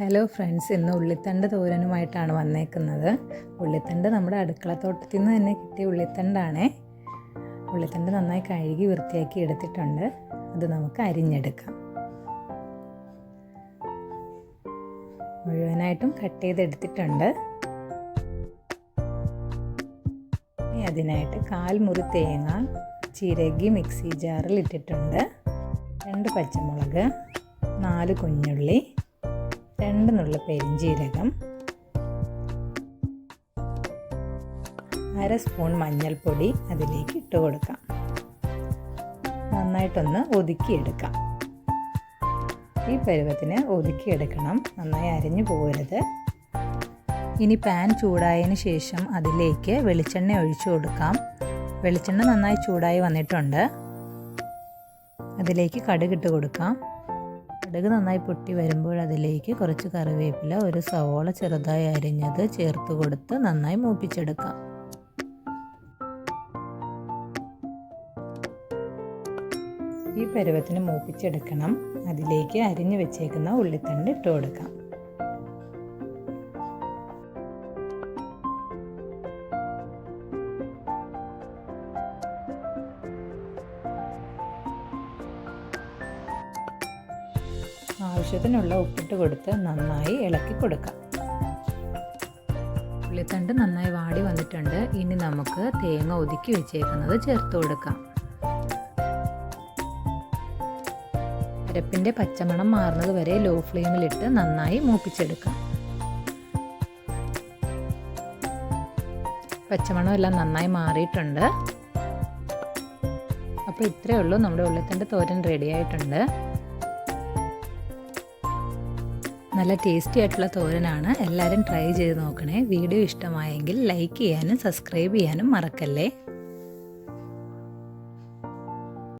Hello friends ഇന്ന് ഉള്ളിത്തണ്ട് തോരനുമായിട്ടാണ് വന്നേക്കുന്നത്. ഉള്ളിത്തണ്ട് നമ്മുടെ അടുക്കളത്തോട്ടത്തിൽ നിന്ന് തന്നെ കിട്ടിയ ഉള്ളിത്തണ്ടാണേ. ഉള്ളിത്തണ്ട് നന്നായി കഴുകി വൃത്തിയാക്കി എടുത്തിട്ടുണ്ട്. അത് നമുക്ക് അരിഞ്ഞെടുക്കാം. മുഴുവനായിട്ടും കട്ട് ചെയ്തെടുത്തിട്ടുണ്ട്. ഇനി അതിനായിട്ട് കാൽ മുറി തേങ്ങ ചിരകി മിക്സി ജാറിൽ ഇട്ടിട്ടുണ്ട്. രണ്ട് പച്ചമുളക് നാല് കുഞ്ഞുള്ളി രണ്ട് നുള്ള പെരിഞ്ചീരകം അര സ്പൂൺ മഞ്ഞൾപ്പൊടി അതിലേക്ക് ഇട്ട് കൊടുക്കാം. നന്നായിട്ടൊന്ന് ഒതുക്കിയെടുക്കാം. ഈ പരുവത്തിന് ഒതുക്കിയെടുക്കണം. നന്നായി അരിഞ്ഞു പോകരുത്. ഇനി പാൻ ചൂടായതിന് ശേഷം അതിലേക്ക് വെളിച്ചെണ്ണ ഒഴിച്ചു കൊടുക്കാം. വെളിച്ചെണ്ണ നന്നായി ചൂടായി വന്നിട്ടുണ്ട്. അതിലേക്ക് കടുകിട്ട് കൊടുക്കാം. കടുക് നന്നായി പൊട്ടി വരുമ്പോൾ അതിലേക്ക് കുറച്ച് കറിവേപ്പില ഒരു സവോള ചെറുതായി അരിഞ്ഞത് ചേർത്ത് കൊടുത്ത് നന്നായി മൂപ്പിച്ചെടുക്കാം. ഈ പരുവത്തിന് മൂപ്പിച്ചെടുക്കണം. അതിലേക്ക് അരിഞ്ഞു വെച്ചേക്കുന്ന ഉള്ളിത്തണ്ട് ഇട്ട് കൊടുക്കാം. ആവശ്യത്തിനുള്ള ഉപ്പിട്ട് കൊടുത്ത് നന്നായി ഇളക്കി കൊടുക്കാം. ഉള്ളിത്തണ്ട് നന്നായി വാടി വന്നിട്ടുണ്ട്. ഇനി നമുക്ക് തേങ്ങ ഒതുക്കി വെച്ചേക്കുന്നത് ചേർത്ത് കൊടുക്കാം. അരപ്പിന്റെ പച്ചമണം മാറുന്നത് വരെ ലോ ഫ്ലെയിമിലിട്ട് നന്നായി മൂപ്പിച്ചെടുക്കാം. പച്ചമണം എല്ലാം നന്നായി മാറിയിട്ടുണ്ട്. അപ്പോൾ ഇത്രയേ ഉള്ളൂ. നമ്മുടെ ഉള്ളിത്തണ്ട് തോരൻ റെഡി ആയിട്ടുണ്ട്. നല്ല ടേസ്റ്റി ആയിട്ടുള്ള തോരനാണ്. എല്ലാവരും ട്രൈ ചെയ്ത് നോക്കണേ. വീഡിയോ ഇഷ്ടമായെങ്കിൽ ലൈക്ക് ചെയ്യാനും സബ്സ്ക്രൈബ് ചെയ്യാനും മറക്കല്ലേ?